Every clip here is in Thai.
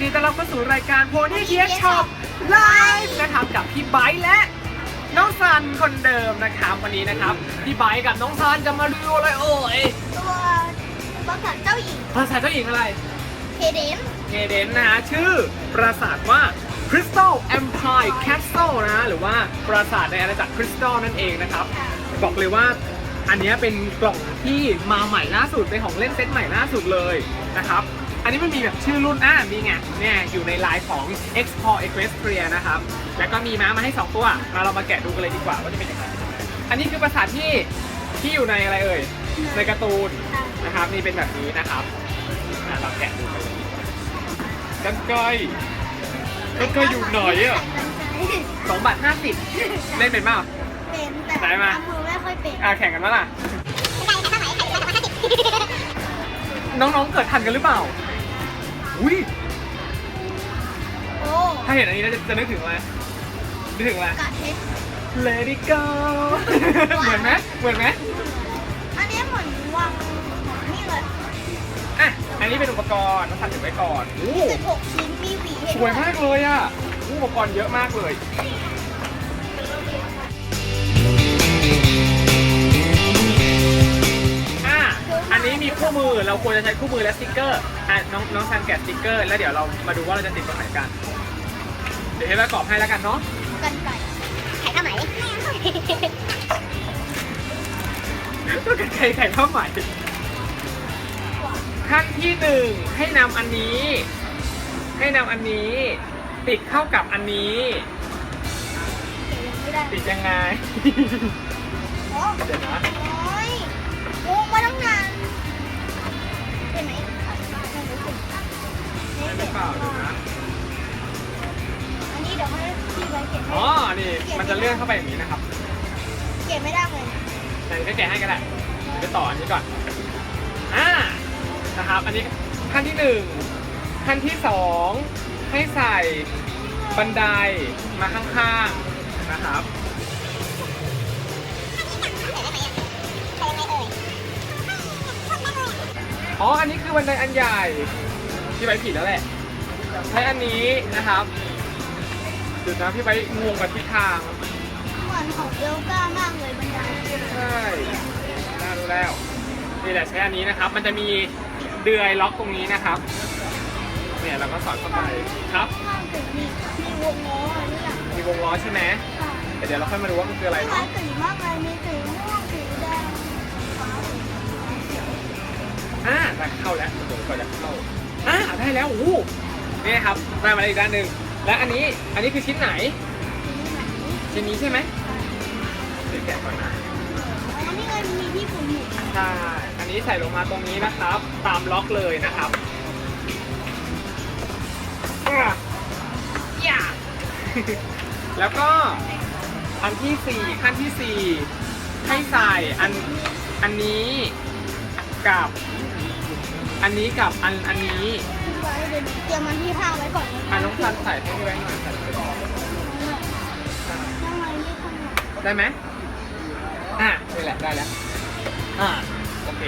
นดีต้อนรับเข้าสู่รายการโพนี่เคียช็อปไลฟ์นะครับกับพี่ไบร์ทและน้องซันคนเดิมนะครับวันนี้นะครับพี่ไบร์ทกับน้องซันจะมารีวิวอะไรเอ่ยตัวปราสาทเจ้าหญิงภาษาเจ้าหญิงอะไรเคเดนเอเดนนะฮะชื่อปราสาทว่า Crystal Empire Castle นะฮะหรือว่าปราสาทในอาณาจักรคริสตัลนั่นเองนะครับ บอกเลยว่าอันเนี้ยเป็นกล่องที่มาใหม่ล่าสุดเป็นของเล่นเซตใหม่ล่าสุดเลยนะครับ อันนี้มันมีแบบชื่อรุ่นอ่ามีไงเนี่ยอยู่ในไลน์ของ Export Equestria นะครับ แล้วก็มีม้ามาให้ 2 ตัวมาเรามาแกะดูกันเลยดีกว่าว่าจะเป็นยังไงอันนี้คือปราสาทที่ที่อยู่ในอะไรเอ่ยในการ์ตูนนะครับนี่เป็นแบบนี้นะครับอะเราแกะดูกันเลยกันไกลกันไกลอยู่ไหนอะสองบาทห้าสิบเล่นเป็นเปล่าเป็นแต่ไหนมาทำมือไม่ค่อยเป็นอะแข่งกันวะล่ะน้องๆเกิดทันกันหรือเปล่า อุ้ยโอ้ถ้าเห็นอันนี้แล้วจะจะนึกถึงอะไรนึกถึงอะไรกาดเพชร Let it go เหมือนไหมเหมือนไหมอันนี้เหมือนวางนี่เลยอะ อันนี้เป็นอุปกรณ์ต้องทันถึงไว้ก่อนโอ้สิบหกชิ้นมีหวีให้สวยมากเลยอะอุปกรณ์เยอะมากเลยอ่ อันนี้มีคู่มือเราควรจะใช้คู่มือและสติ๊กเกอร์อะน้องน้องซันแกะสติ๊กเกอร์แล้วเดี๋ยวเรามาดูว่าเราจะติดตรงไหนกัน เดี๋ยวให้ประกอบให้แล้วกันเนาะกันไก่ไข่ข้าวไหมก็ไข่ไข่ข้าวใหม่ขั้นที่หนึ่งให้นำอันนี้ ให้นำอันนี้ ติดเข้ากับอันนี้ ไม่ได้ติดยังไง โอ้เดี๋ยวนะ โอ้ ไม่เป็นเปล่าเดี๋ยวนะ อันนี้เดี๋ยวให้พี่ไว้เก็บอ๋อ นี่ มันจะเลื่อนเข้าไปอย่างนี้นะครับ เก็บไม่ได้เลยแต่ก็แกะให้ก็ได้เดี๋ยวไปต่ออันนี้ก่อน อ่า นะครับ อันนี้ขั้นที่หนึ่งขั้นที่สองให้ใส่บันไดมาข้างๆ นะครับอ๋อ อันนี้คือบันไดอันใหญ่ พี่ใบผิดแล้วแหละใช้อันนี้นะครับเดี๋ยวนะพี่ใบงงกับทิศทางเหมือนของเอลก้ามากเลยบันไดใช่น่ารู้แล้วนี่แหละใช้อันนี้นะครับ มันจะมีเดือยล็อกตรงนี้นะครับ เนี่ยเราก็สอดเข้าไปครับข้างถึงมีมีวงล้ออะไรนี่แหละมีวงล้อใช่ไหมแต่เดี๋ยวเราค่อยมาดูว่ามันคืออะไรหลาเนาะยสีมากเลยมีสีม่วงสีแดงฟ้าอ่าได้เข้าแล้วโอ้โหก็จะเข้า อ่าได้แล้วโอ้โหนี่นะครับได้มาอีกด้านหนึ่งและอันนี้อันนี้คือชิ้นไหนสีไหนชิ้นนี้ใช่ไหมเดี๋ยวแกะก่อนนะอันนี้เลยมีที่ฝุ่นอยู่ใช่อันนี้ใส่ลงมาตรงนี้นะครับ ตามล็อกเลยนะครับอะอย่าแล้วก็อันที่สี่ขั้นที่สี่ให้ใส่อันอันนี้กับ อันนี้กับอันอันนี้ไว้เดี๋ยวเตรียมมันที่ผ้าไว้ก่อนอันน้องซันใส่ให้พี่ไว้หน่อยใส่ไปก่อนยังไงนี่ข้างหลังได้ไหมอะนี่แหละได้แล้ว อ่าโอเค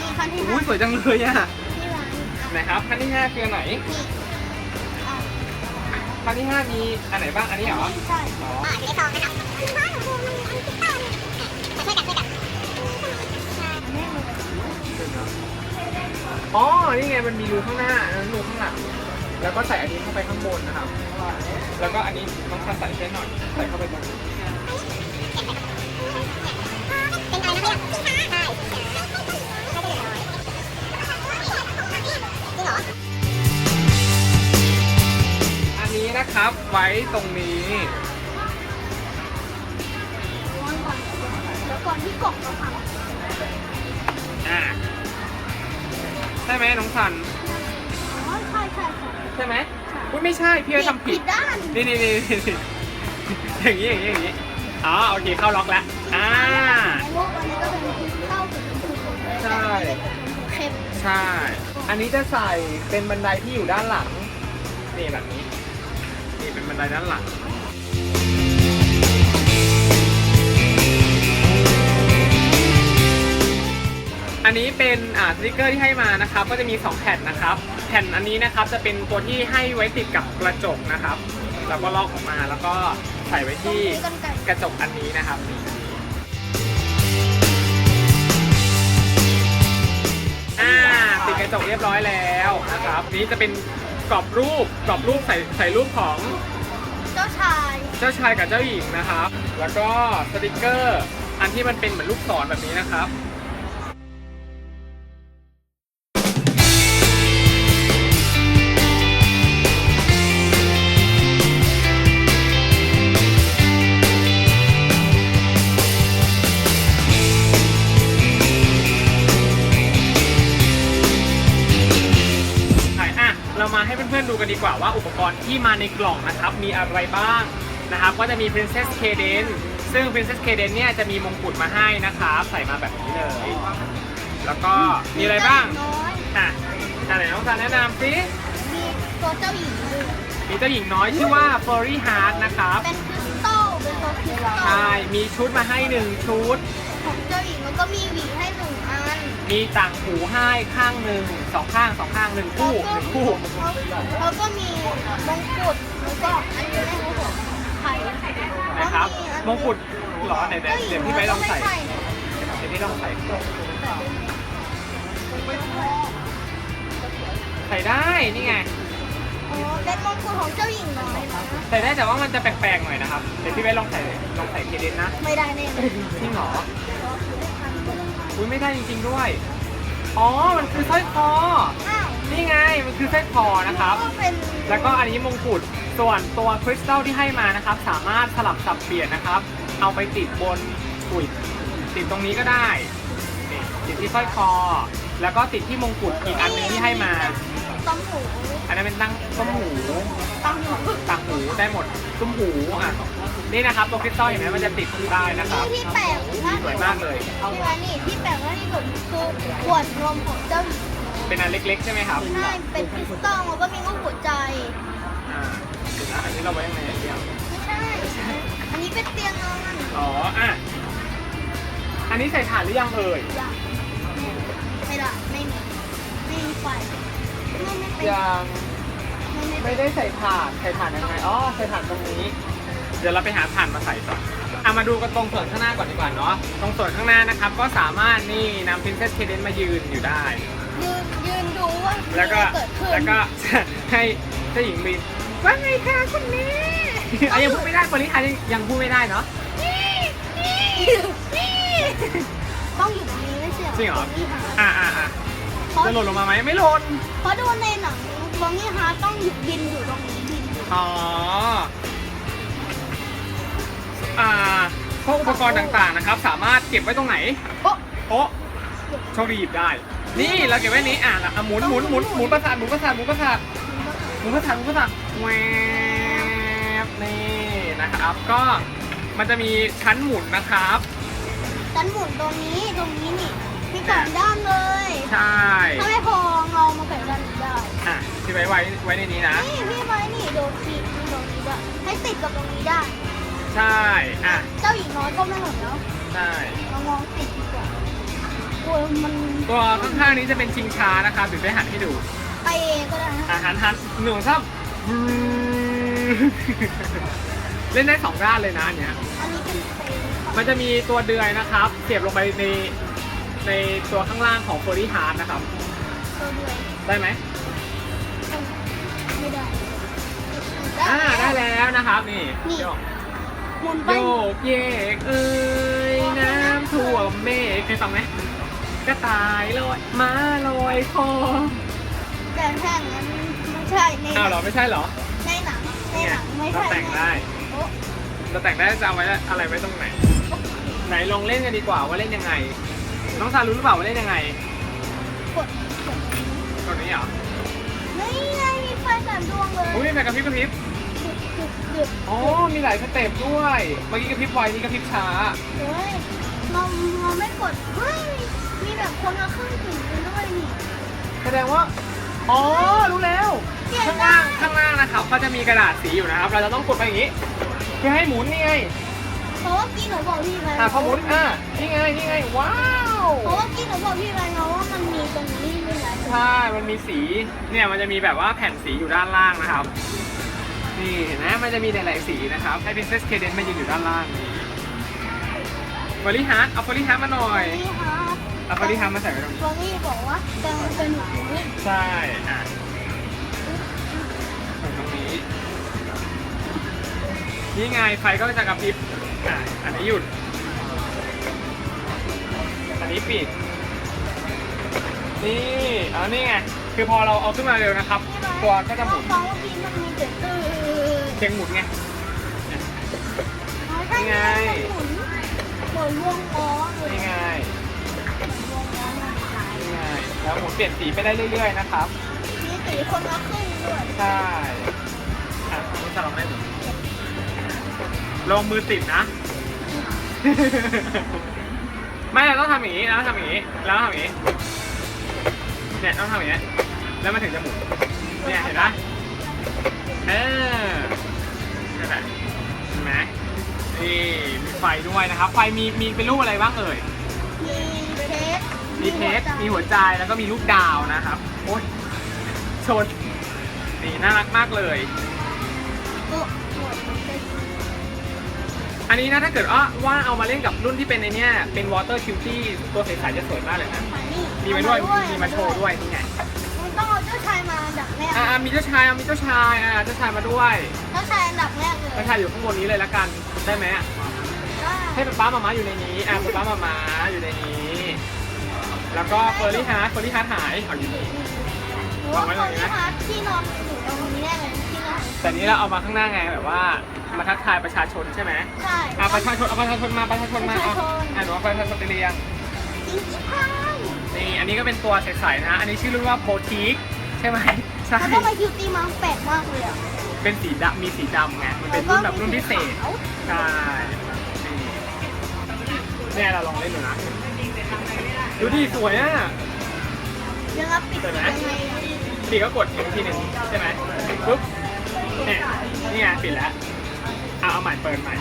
นี่ขั้นที่ห้าอุ้ยสวยจังเลยอะที่ร้านไหนครับขั้นที่ห้าคืออันไหนนี่อะขั้นที่ห้ามีอันไหนบ้างอันนี้เหรอใช่อ๋ออ่าอยู่ในซองนะครับ อ๋อ นี่ไงมันมีรูข้างหน้าอันนั้นรูข้างหลัง แล้วก็ใส่อันนี้เข้าไปข้างบนนะครับ แล้วก็อันนี้น้องชันใส่เส้นหน่อย ใส่เข้าไปตรงนี้เป็นอะไรนะพี่ใช่ไม่ได้เลยจริงเหรออันนี้นะครับไว้ตรงนี้วางก่อนเดี๋ยวก่อนที่กล่องจะพังอ่าใช่ไหมน้องสันอ๋อใช่ใช่ใช่ใช่ไหมอุ้ยไม่ใช่พี่เขาทำผิผิดดด้านนี่นี่นี่นี่อย่างนี้อย่างนี้อย่างนี้อ๋อโอเคเข้าล็อกแล้วอ่า ในโลกอันนี้ก็เป็นเข้าถึงถูกใช่ เข็มใช่ อันนี้จะใส่เป็นบันไดที่อยู่ด้านหลัง นี่แบบนี้ นี่เป็นบันไดด้านหลัง อันนี้เป็นอ่าสติกเกอร์ที่ให้มานะครับ ก็จะมี 2 แผ่นนะครับ แผ่นอันนี้นะครับจะเป็นตัวที่ให้ไว้ติดกับกระจกนะครับ แล้วก็ลอกออกมาแล้วก็ใส่ไว้ที่กันไก่กระจกอันนี้นะครับนี่อ่าติดกระจกเรียบร้อยแล้วนะครับ นี้จะเป็นกรอบรูปกรอบรูปใส่ใส่รูปของเจ้าชาย เจ้าชายกับเจ้าหญิงนะครับ แล้วก็สติกเกอร์ อันที่มันเป็นเหมือนลูกศรแบบนี้นะครับ ดูกันดีกว่าว่าอุปกรณ์ที่มาในกล่องนะครับมีอะไรบ้างนะครับก็จะมี Princess Caden ซึ่ง Princess Caden เนี่ยจะมีมงกุฎมาให้นะครับใส่มาแบบนี้เลย แล้วก็มีอะไรบ้างน้อยอะอะไหนน้องซานแนะนำสิมีตัวเจ้าหญิงด้วยมีเจ้าหญิงน้อยชื่อว่า Furry Heart นะครับ เป็นคริสตัลเป็นตัวคริสตัลใช่ มีชุดมาให้หนึ่งชุด ของเจ้าหญิงแล้วก็มีหวีให้หนึ่งอัน มีต่างหูให้ข้างหนึ่งสองข้างสองข้างหนึ่งคู่หนึ่งคู่ แล้วก็มีมงกุฎแล้วก็อันนี้ไม่รู้ผมไข่นะครับมงกุฎเหรอไหนๆเดี๋ยวพี่ไปลองใส่เดี๋ยวพี่ลองใส่ใส่ได้นี่ไงอ๋อเป็นมงกุฎของเจ้าหญิงน้อยนะใส่ได้แต่ว่ามันจะแปลกๆหน่อยนะครับเดี๋ยวพี่ไปลองใส่ลองใส่เคเดนนะ ไม่ได้แน่เลยจริงเหรอ อุ้ยไม่ได้จริง ๆด้วย อ๋อ มันคือสร้อยคออ้าวนี่ไง มันคือสร้อยคอนะครับ ก็เป็นแล้วก็อันนี้มงกุฎ ส่วนตัวคริสตัลที่ให้มานะครับ สามารถสลับสับเปลี่ยนนะครับ เอาไปติดบนอุ้ยติดตรงนี้ก็ได้นี่ติดที่สร้อยคอ แล้วก็ติดที่มงกุฎอีกอันหนึงที่ให้มา ต้มหูอันนั้นเป็นตั้งต้มหูต้มหู ต่างหูได้หมดตุ้มหูอะ นี่นะครับตัวคริสตัลเห็นไหมมันจะติดได้นะครับ ที่แปลกมากสวยมากเลย ที่ว่านี่ที่แปลกมากที่สุดคือขวดนมของเจ้าหญิงเป็นอันเล็กๆ ใช่ไหมครับใช่เป็นคริสตัลแล้วก็มีรูปหัวใจ อ่าเดี๋ยวนะอันนี้เราไว้ยังไงเดียวไม่ใช่ อันนี้เป็นเตียงนอนอ๋ออะอันนี้ใส่ถ่านหรือยังเอ่ยอยากไม่ได้ไม่มีไม่มีไฟไม่ไม่เป็นยังไม่ไม่ไม่ได้ใส่ถ่านใส่ถ่านยังไงอ๋อใส่ถ่านตรงนี้ เดี๋ยวเราไปหาถ่านมาใส่ก่อนอะมาดูกันตรงส่วนข้างหน้าก่อนดีกว่าเนาะตรงส่วนข้างหน้านะครับ ก็สามารถนี่นำ Princess Cadence มายืนอยู่ได้ ยืนยืนดูว่ามีแล้วอะไรก็เกิดขึ้นแล้วก็ ให้เจ้าหญิงลินว่าไงคะคุณแม่อะยังพูดไม่ได้บริหารยังยังพูดไม่ได้เนาะต้องอยู่ตรงนี้ไม่ใช่จริงเหรอ นี่ค่ะอะอะอะเพราะจะหล่นลงมาไหมไม่หล่นเพราะดูในหนังบองนี่ฮาร์ต้องหยุดบินอยู่ตรงนี้บินอยู่อ๋อ อ่าพวกอุปกรณ์ต่างๆนะครับ สามารถเก็บไว้ตรงไหนโอ๊ะโอ๊ะโชคดีหยิบได้ นี่เราเก็บไว้นี้อะแล้วอะหมุนหมุนหมุนหมุนประสาทหมุนประสาทหมุนประสาทหมุนประสาทหมุนประสาทแวบนี่นะครับ ก็มันจะมีชั้นหมุนนะครับ ฉันหมุนตรงนี้ตรงนี้นี่มีสองด้านเลยใช่ถ้าไม่พอเรามาแบ่งด้านนี้ได้ อะที่ไว้ไว้ไว้ในนี้นะ นี่พี่ไม้นี่โดนขีดตรงนี้ได้ให้ติดกับตรงนี้ได้ ใช่ อะ เจ้าหญิงน้อยก็ไม่หมดแล้วใช่ เรามองติดดีกว่าโอ้ยมันตัวข้างๆนี้จะเป็นชิงช้านะครับเดี๋ยวไปหันให้ดูไปเองก็ได้นะอาหารหันหนึ่งครับเล่นได้สองด้านเลยนะอันเนี้ย อันนี้เป็นเฟรมมันจะมีตัวเดือยนะครับ เสียบลงไปในในตัวข้างล่างของโฟลี่ฮาร์ดนะครับ ตัวเดียวได้ไหมไม่ได้ อ่าได้แล้วนะครับ นี่นี่โยกห มุนไป โยกเยกเอ้ยน้ำท่วมเมฆเคยฟังไหมกระต่ายลอยม้าลอยคอแต่แค่นั้นไม่ใช่ในหอ้าวนัเหรอไม่ใช่เหรอในหนังในนี่หไงนังไม่เราใช่แต่งได้ โอ้เราแต่งได้จะเอาไว้อะไรไว้ตรงไหน ไหนลองเล่นกันดีกว่าว่าเล่นยังไง น้องซารู้หรือเปล่าว่าเล่นยังไงกดกดตรงนี้เหรอ นี่ไงมีไฟสามดวงเลยอุ้ยแต่กระพริบกระพริบหยุ ดหยุดหยุดอ๋อ มีหลายสเต็ปด้วย เมื่อกี้กระพริบไวนี่กระพริบช้า เฮ้ยเราเราไม่กดเฮ้ยมีแบบคนละครึ่งถึงด้วยนี่ แสดงว่า อ๋อ รู้แล้ว เปลี่ยนข้างได้ล่างข้างล่างนะครับเขาจะมีกระดาษสีอยู่นะครับ เราจะต้องกดไปอย่างนี้ เพื่อให้หมุนนี่ไงเพราะว่ากี้หนูบอกพี่ไปอะพอหมุนอะนี่ไง นี่ไง ว้าว เพราะว่ากี้หนูบอกพี่ไปนะว่ามันมีตรงนี้ด้วยนะใช่ มันมีสี เนี่ย มันจะมีแบบว่าแผ่นสีอยู่ด้านล่างนะครับ นี่เห็นไหมมันจะมีหลายๆสีนะครับให้ Princess Cadence มายืนอยู่ด้านล่างนี่ฟอรี่ฮาร์ดเอาฟอรี่ฮาร์ดมาหน่อยนี่ครับเอาฟอรี่ฮาร์ดมาใส่ไว้ตรงนี้ ฟอรี่บอกว่าจะเป็นหนูนี่ใช่อะใส่ตรงนี้ นี่ไงไฟก็จะกระพริบอะอันนี้หยุด อันนี้ปิด นี่ เอานี่ไง คือพอเราเอาขึ้นมาเร็วนะครับ ตัวก็จะหมุนเพราะว่าพี่มันมีแต่ตื้อ เชียงหมุนไงใช่ไงหมุนหมุนวงล้อเลยนี่ไงวงล้อมันขายนี่ไงแล้วหมุนเปลี่ยนสีไปได้เรื่อย ๆ นะครับ มีสีคนละครึ่งด้วยใช่อะนี่จะลองได้ดูลงมือติดนะ ไม่เราต้องทำอย่างนี้เราต้องทำอย่างนี้แล้วทำอย่างนี้ เนี่ยต้องทำอย่างนี้ แล้วมันถึงจะหมุน เนี่ยเห็นไหม เออนั่นแหละเห็นไหมนี่มีไฟด้วยนะครับ ไฟมีมีเป็นรูปอะไรบ้างเอ่ย มีเพชรมีเพชรมีหัวใจแล้วก็มีลูกดาวนะครับ โอ๊ยชนนี่น่ารักมากเลย โอ้หัวใจอันนี้นะถ้าเกิดว่าว่าเอามาเล่นกับรุ่นที่เป็นในเนี้ยเป็น water cutie ตัวใสๆจะสวยมากเลยนะ มีมาด้วย มีมาโชว์ด้วยนี่ไง ชายมาอันดับแรกอ่ามีเจ้าชายอะมีเจ้าชายอ่าเจ้าชายมาด้วยเจ้าชายอันดับแรกเลยเจ้าชายอยู่ข้างบนนี้เลยละกันได้ไหมอะได้ให้ป๊าป๊ามามาอยู่ในนี้อ่าป๊าป๊ามามาอยู่ในนี้ แล้วก็เฟอร์รี่ฮาร์ดเฟอร์รี่ฮาร์ดหายเอาอยู่นี่หนูว่าคนที่พักที่นอนอยู่ตรงนี้แน่เลยที่นอนแต่นี้เราเอามาข้างหน้าไงแบบว่ามาทักทายประชาชนใช่ไหมใช่อ่าประชาชนเอาประชาชนมาประชาชนมาเอาประชาชนอ่าหนูเอาประชาชนไปเรียงจริงที่พังนี่อันนี้ก็เป็นตัวใสๆนะ อันนี้ชื่อรุ่นว่าโพทีค ใช่ไหมใช่ แล้วก็ไปคิวตี้มาแปลกมากเลยอะเป็นสีดำมีสีดำไง มันเป็นรุ่นแบบรุ่นพิเศษขาวใช่นี่เนี่ยเราลองเล่นดูนะ ดูดิสวยอะ ยังรับปิดยังไงอะปีก็กดอีกทีหนึ่งใช่ไหมปุ๊บเนี่ยนี่ไงปิดแล้วเอาเอาใหม่เปิดใหม่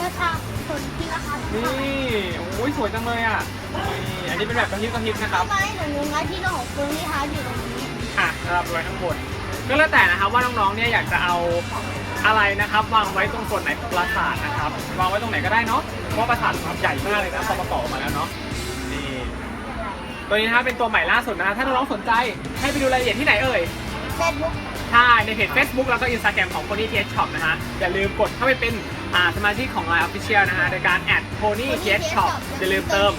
ก็ทางคนที่ราคาถูกนี่ โอ้ยสวยจังเลยอะนี่ อันนี้เป็นแบบกระพริบกระพริบนะครับทำไมหนูงงนะที่นอนของเฟิร์นที่ฮาร์ดอยู่ตรงนี้อะสำหรับไว้ข้างบนก็แล้วแต่นะครับว่าน้องๆเนี่ยอยากจะเอาอะไรนะครับ วางไว้ตรงส่วนไหนของปราสาทนะครับวางไว้ตรงไหนก็ได้เนาะเพราะว่าปราสาทมันใหญ่มากเลยนะพอประกอบออกมาแล้วเนาะนี่ตัวนี้นะครับเป็นตัวใหม่ล่าสุดนะถ้าน้องๆสนใจให้ไปดูรายละเอียดที่ไหนเอ่ยเฟซบุ๊กใช่ในเพจ Facebook แล้วก็ Instagram ของ Pony TH Shop นะฮะอย่าลืมกดเข้าไปเป็นอ่าสมาชิกของ Line Official นะฮะโดยการแอด Pony TH Shop อย่าลืมเติม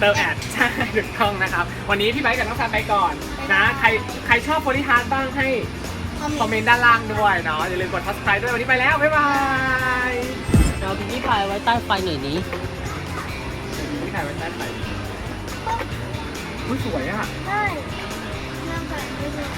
เติมแอดใช่ถูกต้องนะครับ วันนี้พี่ไบค์กับน้องฟานไปก่อนนะ ใครใครชอบ Pony Heart บ้างให้คอมเมนต์ด้านล่างด้วยเนาะอย่าลืมกด subscribe ด้วยวันนี้ไปแล้ว บ๊ายบายเราพิมพ์ที่พายไว้ใต้ไฟหน่อยนี้พี่ถ่ายไว้ใต้ไฟอุ้ยสวยอะ ใช่นั่งกันด้วย